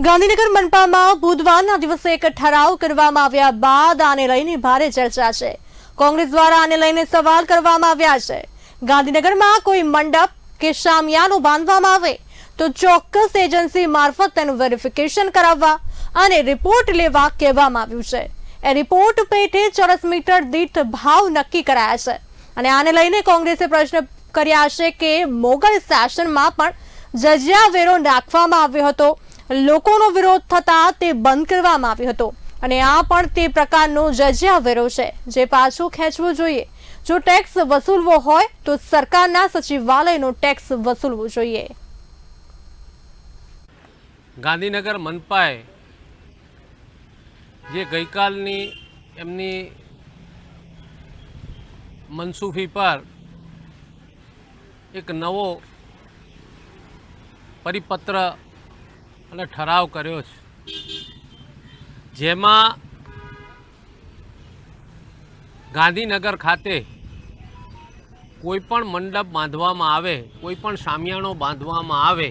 ગાંધીનગર મનપામાં બુધવારના દિવસે એક ઠરાવ કરવામાં આવ્યા બાદ આને લઈને ભારે ચર્ચા છે. કોંગ્રેસ દ્વારા આને લઈને સવાલ કરવામાં આવ્યા છે. ગાંધીનગરમાં કોઈ મંડપ કે શામિયાનું બાંધવામાં આવે તો ચોક્કસ એજન્સી મારફત તેનું વેરિફિકેશન કરાવવા અને રિપોર્ટ લેવા કહેવામાં આવ્યું છે. એ રિપોર્ટ પેટે ચોરસ મીટર દીઠ ભાવ નક્કી કરાયા છે. અને આને લઈને કોંગ્રેસે પ્રશ્ન કર્યા છે કે મોગલ શાસનમાં પણ જજિયા વેરો નાખવામાં આવ્યો હતો લોકોનો વિરોધ થતા તે બંધ કરવામાં આવ્યો હતો. અને આ પણ તે પ્રકારનો જજિયા વેરો છે, જે પાછું ખેંચવો જોઈએ. જો ટેક્સ વસૂલવો હોય, તો સરકારના સચિવાલયનો ટેક્સ વસૂલવો જોઈએ. ગાંધીનગર મનપાએ જે ગઈકાલની એમની મનસુફી પર એક નવો પરિપત્ર અને ઠરાવ કર્યો છે. જેમાં ગાંધીનગર ખાતે કોઈ પણ મંડપ બાંધવામાં આવે, કોઈ પણ શામિયાણો બાંધવામાં આવે,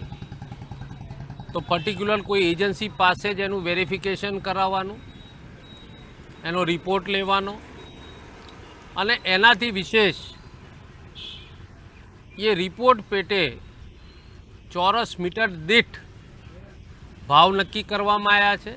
તો પર્ટિક્યુલર કોઈ એજન્સી પાસે જ એનું વેરિફિકેશન કરાવવાનું, એનો રિપોર્ટ લેવાનો, અને એનાથી વિશેષ એ રિપોર્ટ પેટે ચોરસ મીટર દીઠ ભાવ નક્કી કરવામાં આવ્યા છે.